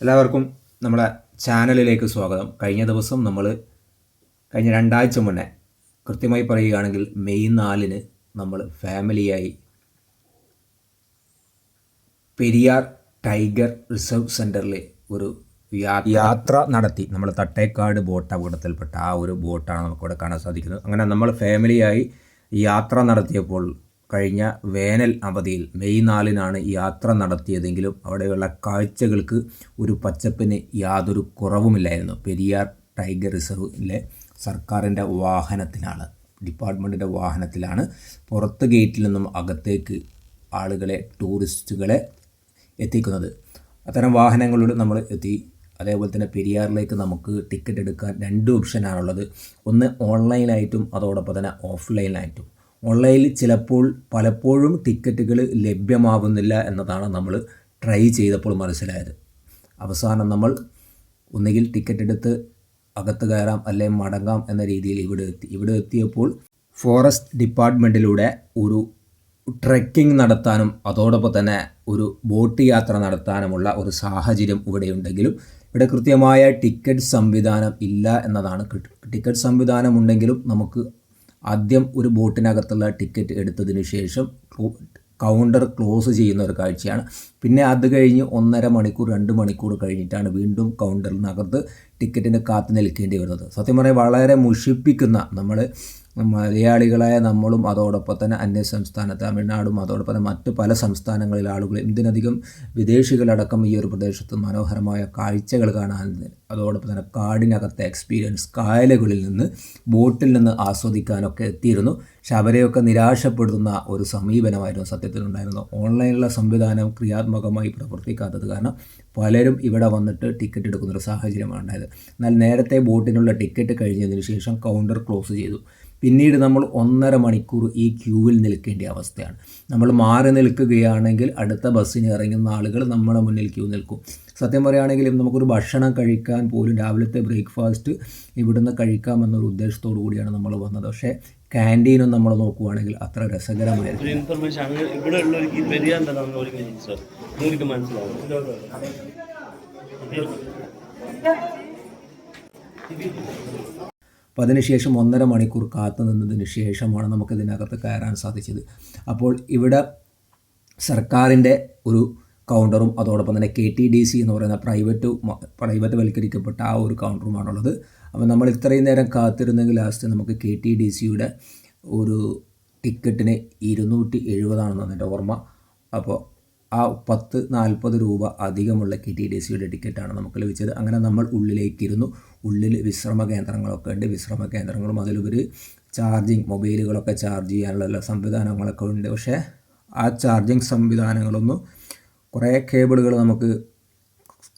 എല്ലാവർക്കും നമ്മളെ ചാനലിലേക്ക് സ്വാഗതം. കഴിഞ്ഞ ദിവസം നമ്മൾ കഴിഞ്ഞ രണ്ടാഴ്ച മുന്നേ കൃത്യമായി പറയുകയാണെങ്കിൽ മെയ് നാലിന് നമ്മൾ ഫാമിലിയായി പെരിയാർ ടൈഗർ റിസർവ് സെന്ററിൽ ഒരു യാത്ര നടത്തി. നമ്മൾ തട്ടേക്കാട് ബോട്ട് അപകടത്തിൽപ്പെട്ട ആ ഒരു ബോട്ടാണ് നമുക്കിവിടെ കാണാൻ സാധിക്കുന്നത്. അങ്ങനെ നമ്മൾ ഫാമിലിയായി യാത്ര നടത്തിയപ്പോൾ കഴിഞ്ഞ വേനൽ അവധിയിൽ മെയ് നാലിനാണ് യാത്ര നടത്തിയതെങ്കിലും അവിടെയുള്ള കാഴ്ചകൾക്ക് ഒരു പച്ചപ്പിന് യാതൊരു കുറവുമില്ലായിരുന്നു. പെരിയാർ ടൈഗർ റിസർവിലെ സർക്കാരിന്റെ വാഹനത്തിലാണ് ഡിപ്പാർട്ട്മെന്റിന്റെ വാഹനത്തിലാണ്. പുറത്ത് ഗേറ്റിൽ നിന്നും അകത്തേക്ക് ആളുകളെ ടൂറിസ്റ്റുകളെ എത്തിക്കുന്നത്. അത്തരം വാഹനങ്ങളിലൂടെ നമ്മൾ എത്തി അതേപോലെ തന്നെ പെരിയാറിലേക്ക് നമുക്ക് ടിക്കറ്റ് എടുക്കാൻ രണ്ട് ഓപ്ഷനാണുള്ളത് ഒന്ന് ഓൺലൈനായിട്ടും അതോടൊപ്പം തന്നെ ഓഫ്ലൈനായിട്ടും ഓൺലൈനിൽ ചിലപ്പോൾ പലപ്പോഴും ടിക്കറ്റുകൾ ലഭ്യമാവുന്നില്ല എന്നതാണ് നമ്മൾ ട്രൈ ചെയ്തപ്പോൾ മനസ്സിലായത്. അവസാനം നമ്മൾ ഒന്നുകിൽ ടിക്കറ്റ് എടുത്ത് അകത്ത് കയറാം അല്ലെങ്കിൽ മടങ്ങാം എന്ന രീതിയിൽ ഇവിടെ എത്തി. ഇവിടെ എത്തിയപ്പോൾ ഫോറസ്റ്റ് ഡിപ്പാർട്ട്മെന്റിലൂടെ ഒരു ട്രെക്കിംഗ് നടത്താനും അതോടൊപ്പം തന്നെ ഒരു ബോട്ട് യാത്ര നടത്താനുമുള്ള ഒരു സാഹചര്യം ഇവിടെയുണ്ടെങ്കിലും ഇവിടെ കൃത്യമായ ടിക്കറ്റ് സംവിധാനം ഇല്ല എന്നതാണ് ടിക്കറ്റ് സംവിധാനം ഉണ്ടെങ്കിലും നമുക്ക് ആദ്യം ഒരു ബോട്ടിനകത്തുള്ള ടിക്കറ്റ് എടുത്തതിന് ശേഷം കൗണ്ടർ ക്ലോസ് ചെയ്യുന്ന ഒരു കാഴ്ചയാണ്. പിന്നെ അത് കഴിഞ്ഞ് ഒന്നര മണിക്കൂർ രണ്ട് മണിക്കൂർ കഴിഞ്ഞിട്ടാണ് വീണ്ടും കൗണ്ടറിനകത്ത് ടിക്കറ്റിന് കാത്തു നിൽക്കേണ്ടി വരുന്നത്. സത്യം പറഞ്ഞാൽ വളരെ മുഷിപ്പിക്കുന്ന നമ്മൾ മലയാളികളായ നമ്മളും അതോടൊപ്പം തന്നെ അന്യ സംസ്ഥാന തമിഴ്നാടും അതോടൊപ്പം തന്നെ മറ്റ് പല സംസ്ഥാനങ്ങളിലെ ആളുകൾ എന്തിനധികം വിദേശികളടക്കം ഈ ഒരു പ്രദേശത്ത് മനോഹരമായ കാഴ്ചകൾ കാണാൻ അതോടൊപ്പം തന്നെ കാടിനകത്തെ എക്സ്പീരിയൻസ് കായലുകളിൽ നിന്ന് ബോട്ടിൽ നിന്ന് ആസ്വദിക്കാനൊക്കെ എത്തിയിരുന്നു. അവരെയൊക്കെ നിരാശപ്പെടുത്തുന്ന ഒരു സമീപനമായിരുന്നു സത്യത്തിലുണ്ടായിരുന്നു ഓൺലൈനിലുള്ള സംവിധാനം ക്രിയാത്മകമായി പ്രവർത്തിക്കാത്തത് കാരണം പലരും ഇവിടെ വന്നിട്ട് ടിക്കറ്റ് എടുക്കുന്നൊരു സാഹചര്യമാണ് ഉണ്ടായത്. എന്നാൽ നേരത്തെ ബോട്ടിനുള്ള ടിക്കറ്റ് കഴിഞ്ഞതിന് ശേഷം കൗണ്ടർ ക്ലോസ് ചെയ്തു. പിന്നീട് നമ്മൾ ഒന്നര മണിക്കൂർ ഈ ക്യൂവിൽ നിൽക്കേണ്ട അവസ്ഥയാണ്. നമ്മൾ മാറി നിൽക്കുകയാണെങ്കിൽ അടുത്ത ബസ്സിന് ഇറങ്ങുന്ന ആളുകൾ നമ്മുടെ മുന്നിൽ ക്യൂ നിൽക്കും. സത്യം പറയുകയാണെങ്കിൽ നമുക്കൊരു ഭക്ഷണം കഴിക്കാൻ പോലും രാവിലത്തെ ബ്രേക്ക്ഫാസ്റ്റ് ഇവിടുന്ന് കഴിക്കാമെന്നൊരു ഉദ്ദേശത്തോടു കൂടിയാണ് നമ്മൾ വന്നത്. പക്ഷേ ക്യാന്റീനും നമ്മൾ നോക്കുകയാണെങ്കിൽ അത്ര രസകരമായിരുന്നു. ഇൻഫർമേഷൻ അപ്പോൾ അതിനുശേഷം ഒന്നര മണിക്കൂർ കാത്തു നിന്നതിന് ശേഷമാണ് നമുക്കിതിനകത്ത് കയറാൻ സാധിച്ചത്. അപ്പോൾ ഇവിടെ സർക്കാരിന്റെ ഒരു കൗണ്ടറും അതോടൊപ്പം തന്നെ കെ ടി ഡി സി എന്ന് പറയുന്ന പ്രൈവറ്റ് പ്രൈവറ്റ് വൽക്കരിക്കപ്പെട്ട ആ ഒരു കൗണ്ടറുമാണുള്ളത്. അപ്പോൾ നമ്മൾ ഇത്രയും നേരം കാത്തിരുന്നെങ്കിൽ ലാസ്റ്റ് നമുക്ക് കെ ടി ഡി സിയുടെ ഒരു ടിക്കറ്റിന് ഇരുന്നൂറ്റി എഴുപതാണെന്നാണ് എന്റെ ഓർമ്മ. അപ്പോൾ ആ പത്ത് നാൽപ്പത് രൂപ അധികമുള്ള കെ ടി ഡി സിയുടെ ടിക്കറ്റാണ് നമുക്ക് ലഭിച്ചത്. അങ്ങനെ നമ്മൾ ഉള്ളിലേക്കിരുന്നു. ഉള്ളിൽ വിശ്രമ കേന്ദ്രങ്ങളൊക്കെ ഉണ്ട്. വിശ്രമ കേന്ദ്രങ്ങളും അതിലുപരി ചാർജിങ് മൊബൈലുകളൊക്കെ ചാർജ് ചെയ്യാനുള്ള സംവിധാനങ്ങളൊക്കെ ഉണ്ട്. പക്ഷേ ആ ചാർജിങ് സംവിധാനങ്ങളൊന്നും കുറേ കേബിളുകൾ നമുക്ക്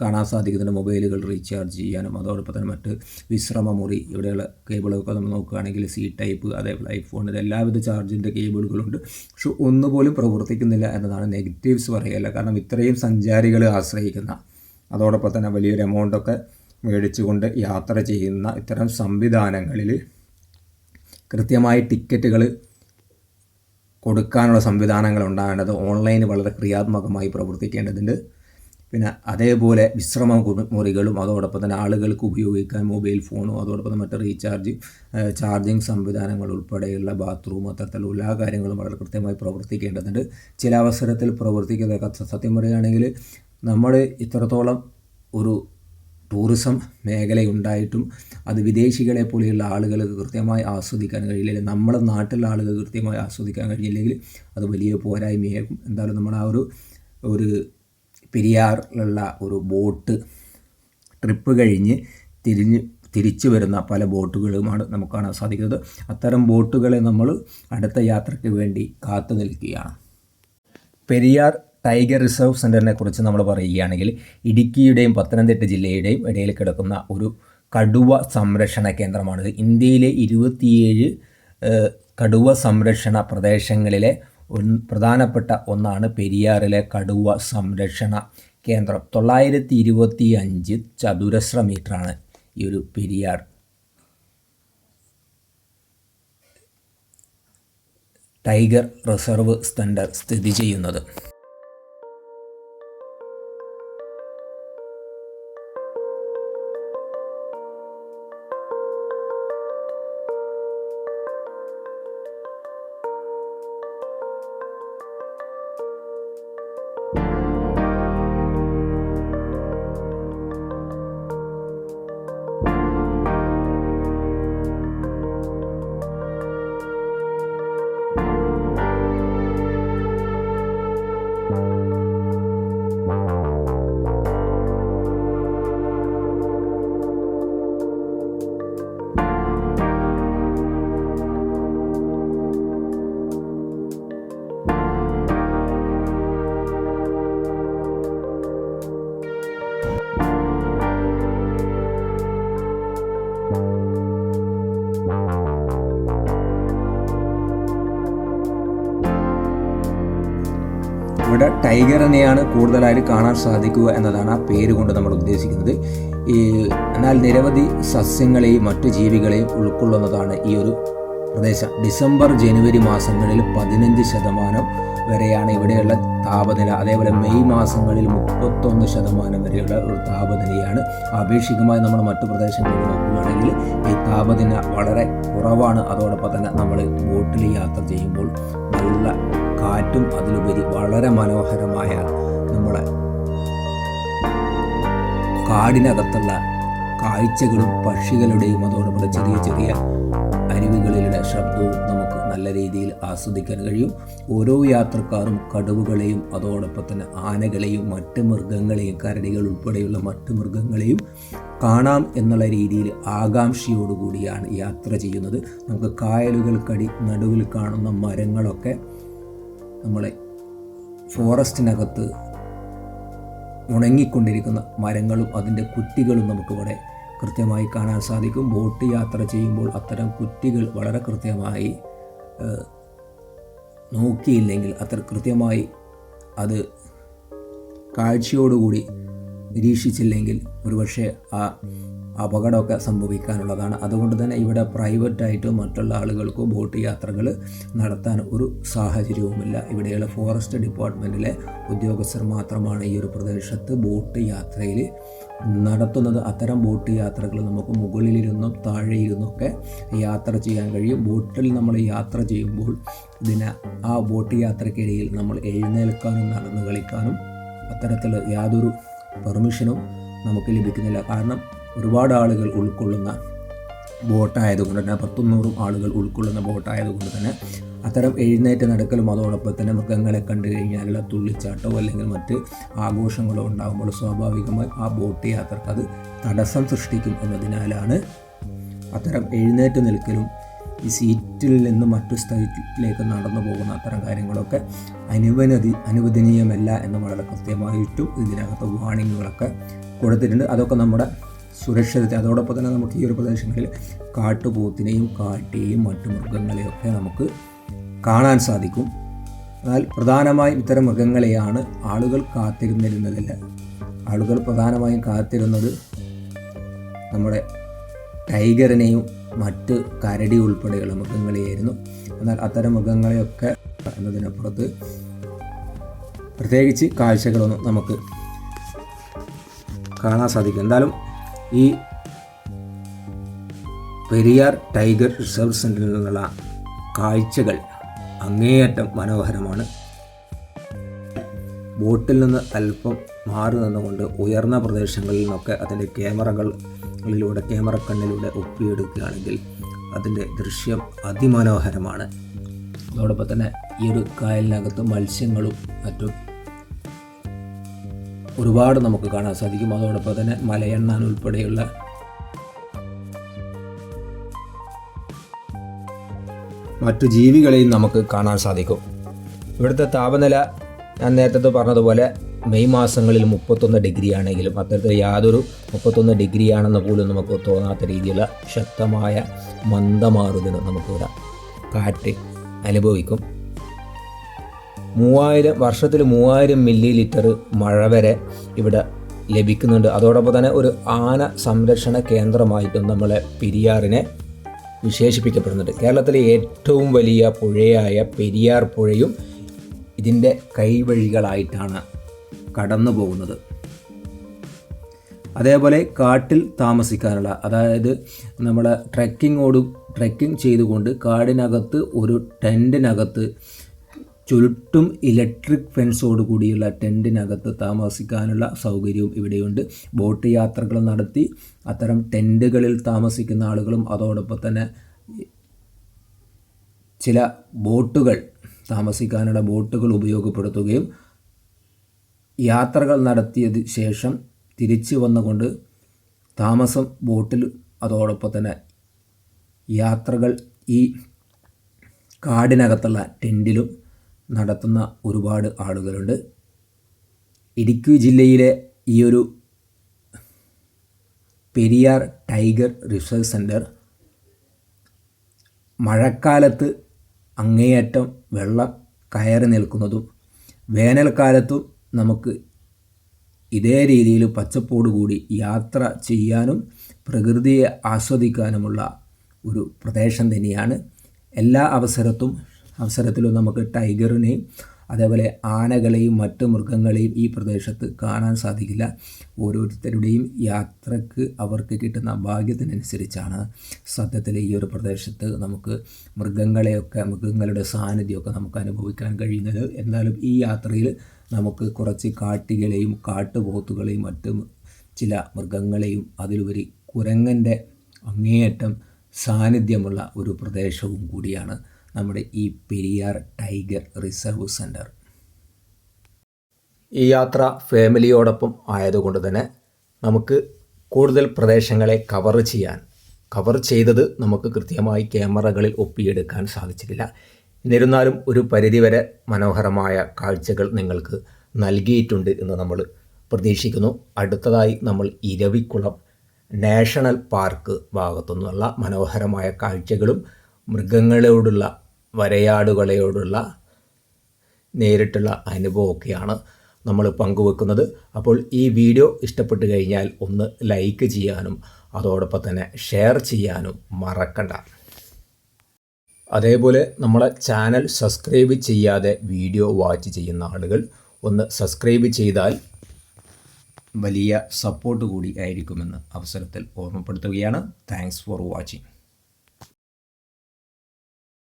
കാണാൻ സാധിക്കുന്നുണ്ട്. മൊബൈലുകൾ റീചാർജ് ചെയ്യാനും അതോടൊപ്പം തന്നെ മറ്റ് വിശ്രമ മുറി ഇവിടെയുള്ള കേബിളൊക്കെ നമ്മൾ നോക്കുകയാണെങ്കിൽ സി ടൈപ്പ് അതേപോലെ ഐഫോൺ എല്ലാവിധ ചാർജിന്റെ കേബിളുകളുണ്ട്. പക്ഷെ ഒന്നുപോലും പ്രവർത്തിക്കുന്നില്ല എന്നതാണ് നെഗറ്റീവ്സ് പറയുകയല്ല കാരണം ഇത്രയും സഞ്ചാരികളെ ആശ്രയിക്കുന്ന അതോടൊപ്പം തന്നെ വലിയൊരു എമൗണ്ടൊക്കെ മേടിച്ചുകൊണ്ട് യാത്ര ചെയ്യുന്ന ഇത്തരം സംവിധാനങ്ങളിൽ കൃത്യമായി ടിക്കറ്റുകൾ കൊടുക്കാനുള്ള സംവിധാനങ്ങൾ ഉണ്ടാകേണ്ടത് ഓൺലൈൻ വളരെ ക്രിയാത്മകമായി പ്രവർത്തിക്കേണ്ടതുണ്ട്. പിന്നെ അതേപോലെ വിശ്രമ മുറികളും അതോടൊപ്പം തന്നെ ആളുകൾക്ക് ഉപയോഗിക്കാൻ മൊബൈൽ ഫോണും അതോടൊപ്പം തന്നെ മറ്റ് റീചാർജ് ചാർജിങ് സംവിധാനങ്ങൾ ഉൾപ്പെടെയുള്ള ബാത്റൂം അത്തരത്തിലുള്ള എല്ലാ കാര്യങ്ങളും വളരെ കൃത്യമായി പ്രവർത്തിക്കേണ്ടതുണ്ട്. ചില അവസരത്തിൽ പ്രവർത്തിക്കുന്ന സത്യം പറയുകയാണെങ്കിൽ നമ്മൾ ഇത്രത്തോളം ഒരു ടൂറിസം മേഖലയുണ്ടായിട്ടും അത് വിദേശികളെ പോലെയുള്ള ആളുകൾക്ക് കൃത്യമായി ആസ്വദിക്കാൻ കഴിയില്ല നമ്മുടെ നാട്ടിലുള്ള ആളുകൾ കൃത്യമായി ആസ്വദിക്കാൻ കഴിഞ്ഞില്ലെങ്കിൽ അത് വലിയ പോരായ്മയാകും എന്തായാലും നമ്മൾ ആ ഒരു ഒരു പെരിയാറിലുള്ള ഒരു ബോട്ട് ട്രിപ്പ് കഴിഞ്ഞ് തിരിഞ്ഞ് തിരിച്ചു വരുന്ന പല ബോട്ടുകളുമാണ് നമുക്ക് കാണാൻ സാധിക്കുന്നത്. അത്തരം ബോട്ടുകളെ നമ്മൾ അടുത്ത യാത്രയ്ക്ക് വേണ്ടി കാത്തു നിൽക്കുകയാണ്. പെരിയാർ ടൈഗർ റിസർവ് സെന്ററിനെ കുറിച്ച് നമ്മൾ പറയുകയാണെങ്കിൽ ഇടുക്കിയുടെയും പത്തനംതിട്ട ജില്ലയുടെയും ഇടയിൽ കിടക്കുന്ന ഒരു കടുവ സംരക്ഷണ കേന്ദ്രമാണിത്. ഇന്ത്യയിലെ ഇരുപത്തിയേഴ് കടുവ സംരക്ഷണ പ്രദേശങ്ങളിലെ പ്രധാനപ്പെട്ട ഒന്നാണ് പെരിയാറിലെ കടുവ സംരക്ഷണ കേന്ദ്രം. തൊള്ളായിരത്തി ഇരുപത്തി അഞ്ച് ചതുരശ്ര മീറ്ററാണ് ഈ ഒരു പെരിയാർ. ടൈഗർ റിസർവ് സെന്റർ സ്ഥിതി ചെയ്യുന്നത്. ഇവിടെ ടൈഗറിനെയാണ് കൂടുതലായിട്ട് കാണാൻ സാധിക്കുക എന്നതാണ് ആ പേര് കൊണ്ട് നമ്മൾ ഉദ്ദേശിക്കുന്നത്. ഈ എന്നാൽ നിരവധി സസ്യങ്ങളെയും മറ്റു ജീവികളെയും ഉൾക്കൊള്ളുന്നതാണ് ഈ ഒരു പ്രദേശം. ഡിസംബർ ജനുവരി മാസങ്ങളിൽ പതിനഞ്ച് ശതമാനം വരെയാണ് ഇവിടെയുള്ള താപനില. അതേപോലെ മെയ് മാസങ്ങളിൽ മുപ്പത്തൊന്ന് ശതമാനം വരെയുള്ള ഒരു താപനിലയാണ് ആപേക്ഷികമായി നമ്മൾ മറ്റു പ്രദേശങ്ങളിൽ നോക്കുകയാണെങ്കിൽ ഈ താപനില വളരെ കുറവാണ്. അതോടൊപ്പം തന്നെ നമ്മൾ ബോട്ടിൽ യാത്ര ചെയ്യുമ്പോൾ നല്ല കാറ്റും അതിലുപരി വളരെ മനോഹരമായ നമ്മുടെ കാടിനകത്തുള്ള കാഴ്ചകളും പക്ഷികളുടെയും അതോടൊപ്പം ചെറിയ ചെറിയ അരുവികളിലെ ശബ്ദവും നമുക്ക് നല്ല രീതിയിൽ ആസ്വദിക്കാൻ കഴിയും. ഓരോ യാത്രക്കാരും കടുവകളെയും അതോടൊപ്പം തന്നെ ആനകളെയും മറ്റ് മൃഗങ്ങളെയും കരടികൾ ഉൾപ്പെടെയുള്ള മറ്റ് മൃഗങ്ങളെയും കാണാം എന്നുള്ള രീതിയിൽ ആകാംക്ഷയോടുകൂടിയാണ് യാത്ര ചെയ്യുന്നത്. നമുക്ക് കായലുകൾക്കടി നടുവിൽ കാണുന്ന മരങ്ങളൊക്കെ നമ്മളെ ഫോറസ്റ്റിനകത്ത് ഉണങ്ങിക്കൊണ്ടിരിക്കുന്ന മരങ്ങളും അതിന്റെ കുറ്റികളും നമുക്കിവിടെ കൃത്യമായി കാണാൻ സാധിക്കും. ബോട്ട് യാത്ര ചെയ്യുമ്പോൾ അത്തരം കുറ്റികൾ വളരെ കൃത്യമായി നോക്കിയില്ലെങ്കിൽ അത്ര കൃത്യമായി അത് കാഴ്ചയോടുകൂടി നിരീക്ഷിച്ചില്ലെങ്കിൽ ഒരുപക്ഷെ ആ അപകടമൊക്കെ സംഭവിക്കാനുള്ളതാണ്. അതുകൊണ്ട് തന്നെ ഇവിടെ പ്രൈവറ്റായിട്ടോ മറ്റുള്ള ആളുകൾക്കോ ബോട്ട് യാത്രകൾ നടത്താൻ ഒരു സാഹചര്യവുമില്ല. ഇവിടെയുള്ള ഫോറസ്റ്റ് ഡിപ്പാർട്ട്മെന്റിലെ ഉദ്യോഗസ്ഥർ മാത്രമാണ് ഈ ഒരു പ്രദേശത്ത് ബോട്ട് യാത്രയിൽ നടത്തുന്നത്. അത്തരം ബോട്ട് യാത്രകൾ നമുക്ക് മുകളിലിരുന്നും താഴെയിരുന്നൊക്കെ യാത്ര ചെയ്യാൻ കഴിയും. ബോട്ടിൽ നമ്മൾ യാത്ര ചെയ്യുമ്പോൾ ഇതിന് ആ ബോട്ട് യാത്രക്കിടയിൽ നമ്മൾ എഴുന്നേൽക്കാനും നടന്നു കളിക്കാനും അത്തരത്തിൽ യാതൊരു പെർമിഷനും നമുക്ക് ലഭിക്കുന്നില്ല. കാരണം ഒരുപാട് ആളുകൾ ഉൾക്കൊള്ളുന്ന ബോട്ടായതുകൊണ്ട് തന്നെ പത്തുന്നൂറും ആളുകൾ ഉൾക്കൊള്ളുന്ന ബോട്ടായതുകൊണ്ട് തന്നെ അത്തരം എഴുന്നേറ്റ് നടക്കലും അതോടൊപ്പം തന്നെ മൃഗങ്ങളെ കണ്ടു കഴിഞ്ഞാലുള്ള തുള്ളിച്ചാട്ടമോ അല്ലെങ്കിൽ മറ്റ് ആഘോഷങ്ങളോ ഉണ്ടാകുമ്പോൾ സ്വാഭാവികമായി ആ ബോട്ട് യാത്രയ്ക്ക് അത് തടസ്സം സൃഷ്ടിക്കും എന്നതിനാലാണ് അത്തരം എഴുന്നേറ്റ് നിൽക്കലും ഈ സീറ്റിൽ നിന്ന് മറ്റു സ്ഥലത്തിലേക്ക് നടന്നു പോകുന്ന അത്തരം കാര്യങ്ങളൊക്കെ അനുവനതി അനുവദനീയമല്ല എന്ന് വളരെ കൃത്യമായിട്ടും ഇതിനകത്ത് വാണിങ്ങുകളൊക്കെ കൊടുത്തിട്ടുണ്ട്. അതൊക്കെ നമ്മുടെ സുരക്ഷിതത്തെ അതോടൊപ്പം തന്നെ നമുക്ക് ഈ ഒരു പ്രദേശങ്ങളിൽ കാട്ടുപോത്തിനെയും കാട്ടിയെയും മറ്റു മൃഗങ്ങളെയൊക്കെ നമുക്ക് കാണാൻ സാധിക്കും. എന്നാൽ പ്രധാനമായും ഇത്തരം മൃഗങ്ങളെയാണ് ആളുകൾ കാത്തിരുന്നിരുന്നതില്ല. ആളുകൾ പ്രധാനമായും കാത്തിരുന്നത് നമ്മുടെ ടൈഗറിനെയും മറ്റ് കരടി ഉൾപ്പെടെയുള്ള മൃഗങ്ങളെയായിരുന്നു. എന്നാൽ അത്തരം മൃഗങ്ങളെയൊക്കെ എന്നതിനപ്പുറത്ത് പ്രത്യേകിച്ച് കാഴ്ചകളൊന്നും നമുക്ക് കാണാൻ സാധിക്കും എന്തായാലും ഈ പെരിയാർ ടൈഗർ റിസർവ് സെന്ററിൽ നിന്നുള്ള കാഴ്ചകൾ അങ്ങേയറ്റം മനോഹരമാണ്. ബോട്ടിൽ നിന്ന് അല്പം മാറി നിന്നുകൊണ്ട് ഉയർന്ന പ്രദേശങ്ങളിൽ നിന്നൊക്കെ അതിന്റെ ക്യാമറകളിലൂടെ ക്യാമറ കണ്ണിലൂടെ ഒപ്പിയെടുക്കുകയാണെങ്കിൽ അതിന്റെ ദൃശ്യം അതിമനോഹരമാണ്. അതോടൊപ്പം തന്നെ ഈ ഒരു കായലിനകത്ത് മത്സ്യങ്ങളും മറ്റും ഒരുപാട് നമുക്ക് കാണാൻ സാധിക്കും. അതോടൊപ്പം തന്നെ മലയെണ്ണാൻ ഉൾപ്പെടെയുള്ള മറ്റു ജീവികളെയും നമുക്ക് കാണാൻ സാധിക്കും. ഇവിടുത്തെ താപനില ഞാൻ നേരത്തെ പറഞ്ഞതുപോലെ മെയ് മാസങ്ങളിൽ മുപ്പത്തൊന്ന് ഡിഗ്രി ആണെങ്കിലും അത്തരത്തിൽ യാതൊരു മുപ്പത്തൊന്ന് ഡിഗ്രി ആണെന്ന് പോലും നമുക്ക് തോന്നാത്ത രീതിയിലുള്ള ശക്തമായ മന്ദമാറുതിന് നമുക്കിവിടെ കാറ്റ് അനുഭവിക്കും. മൂവായിരം വർഷത്തിൽ മൂവായിരം മില്ലി ലിറ്റർ മഴ വരെ ഇവിടെ ലഭിക്കുന്നുണ്ട്. അതോടൊപ്പം തന്നെ ഒരു ആന സംരക്ഷണ കേന്ദ്രമായിട്ടും നമ്മളെ പെരിയാറിനെ വിശേഷിപ്പിക്കപ്പെടുന്നുണ്ട്. കേരളത്തിലെ ഏറ്റവും വലിയ പുഴയായ പെരിയാർ പുഴയും ഇതിന്റെ കൈവഴികളായിട്ടാണ് കടന്നു പോകുന്നത്. അതേപോലെ കാട്ടിൽ താമസിക്കാനുള്ള അതായത് നമ്മൾ ട്രക്കിങ്ങോട് ട്രക്കിംഗ് ചെയ്തുകൊണ്ട് കാടിനകത്ത് ഒരു ടെന്റിനകത്ത് ചുരുട്ടും ഇലക്ട്രിക് ഫെൻസോട് കൂടിയുള്ള ടെന്റിനകത്ത് താമസിക്കാനുള്ള സൗകര്യവും ഇവിടെയുണ്ട്. ബോട്ട് യാത്രകൾ നടത്തി അത്തരം ടെന്റുകളിൽ താമസിക്കുന്ന ആളുകളും അതോടൊപ്പം തന്നെ ചില ബോട്ടുകൾ താമസിക്കാനുള്ള ബോട്ടുകൾ ഉപയോഗപ്പെടുത്തുകയും യാത്രകൾ നടത്തിയത് ശേഷം തിരിച്ച് വന്നുകൊണ്ട് താമസം ബോട്ടിൽ അതോടൊപ്പം തന്നെ യാത്രകൾ ഈ കാടിനകത്തുള്ള ടെന്റിലും നടത്തുന്ന ഒരുപാട് ആളുകളുണ്ട്. ഇടുക്കി ജില്ലയിലെ ഈ ഒരു പെരിയാർ ടൈഗർ റിസർച്ച് സെന്റർ മഴക്കാലത്ത് അങ്ങേയറ്റം വെള്ളം കയറി നിൽക്കുന്നതും വേനൽക്കാലത്തും നമുക്ക് ഇതേ രീതിയിൽ പച്ചപ്പോട് കൂടി യാത്ര ചെയ്യാനും പ്രകൃതിയെ ആസ്വദിക്കാനുമുള്ള ഒരു പ്രദേശം തന്നെയാണ്. എല്ലാ അവസരത്തും അവസരത്തിലും നമുക്ക് ടൈഗറിനെയും അതേപോലെ ആനകളെയും മറ്റു മൃഗങ്ങളെയും ഈ പ്രദേശത്ത് കാണാൻ സാധിക്കില്ല. ഓരോരുത്തരുടെയും യാത്രയ്ക്ക് അവർക്ക് കിട്ടുന്ന ഭാഗ്യത്തിനനുസരിച്ചാണ് സത്യത്തിൽ ഈ ഒരു പ്രദേശത്ത് നമുക്ക് മൃഗങ്ങളെയൊക്കെ മൃഗങ്ങളുടെ സാന്നിധ്യമൊക്കെ നമുക്ക് അനുഭവിക്കാൻ കഴിയുന്നത്. എന്നാലും ഈ യാത്രയിൽ നമുക്ക് കുറച്ച് കാട്ടികളെയും കാട്ടുപോത്തുകളെയും മറ്റ് ചില മൃഗങ്ങളെയും അതിലുപരി കുരങ്ങന്റെ അങ്ങേയറ്റം സാന്നിധ്യമുള്ള ഒരു പ്രദേശവും കൂടിയാണ് നമ്മുടെ ഈ പെരിയാർ ടൈഗർ റിസർവ് സെന്റർ ഈ യാത്ര ഫാമിലിയോടൊപ്പം ആയതുകൊണ്ട് തന്നെ നമുക്ക് കൂടുതൽ പ്രദേശങ്ങളെ കവർ ചെയ്യാൻ കവർ ചെയ്തത് നമുക്ക് കൃത്യമായി ക്യാമറകളിൽ ഒപ്പിയെടുക്കാൻ സാധിച്ചിട്ടില്ല. എന്നിരുന്നാലും ഒരു പരിധിവരെ മനോഹരമായ കാഴ്ചകൾ നിങ്ങൾക്ക് നൽകിയിട്ടുണ്ട് എന്ന് നമ്മൾ പ്രതീക്ഷിക്കുന്നു. അടുത്തതായി നമ്മൾ ഇരവിക്കുളം നാഷണൽ പാർക്ക് ഭാഗത്തുനിന്നുള്ള മനോഹരമായ കാഴ്ചകളും മൃഗങ്ങളോടുള്ള വരയാടുകളോടുള്ള നേരിട്ടുള്ള അനുഭവമൊക്കെയാണ് നമ്മൾ പങ്കുവെക്കുന്നത്. അപ്പോൾ ഈ വീഡിയോ ഇഷ്ടപ്പെട്ട് കഴിഞ്ഞാൽ ഒന്ന് ലൈക്ക് ചെയ്യാനും അതോടൊപ്പം തന്നെ ഷെയർ ചെയ്യാനും മറക്കണ്ട. അതേപോലെ നമ്മളെ ചാനൽ സബ്സ്ക്രൈബ് ചെയ്യാതെ വീഡിയോ വാച്ച് ചെയ്യുന്ന ആളുകൾ ഒന്ന് സബ്സ്ക്രൈബ് ചെയ്താൽ വലിയ സപ്പോർട്ട് കൂടി ആയിരിക്കുമെന്ന് അവസരത്തിൽ ഓർമ്മപ്പെടുത്തുകയാണ്. Thanks for watching.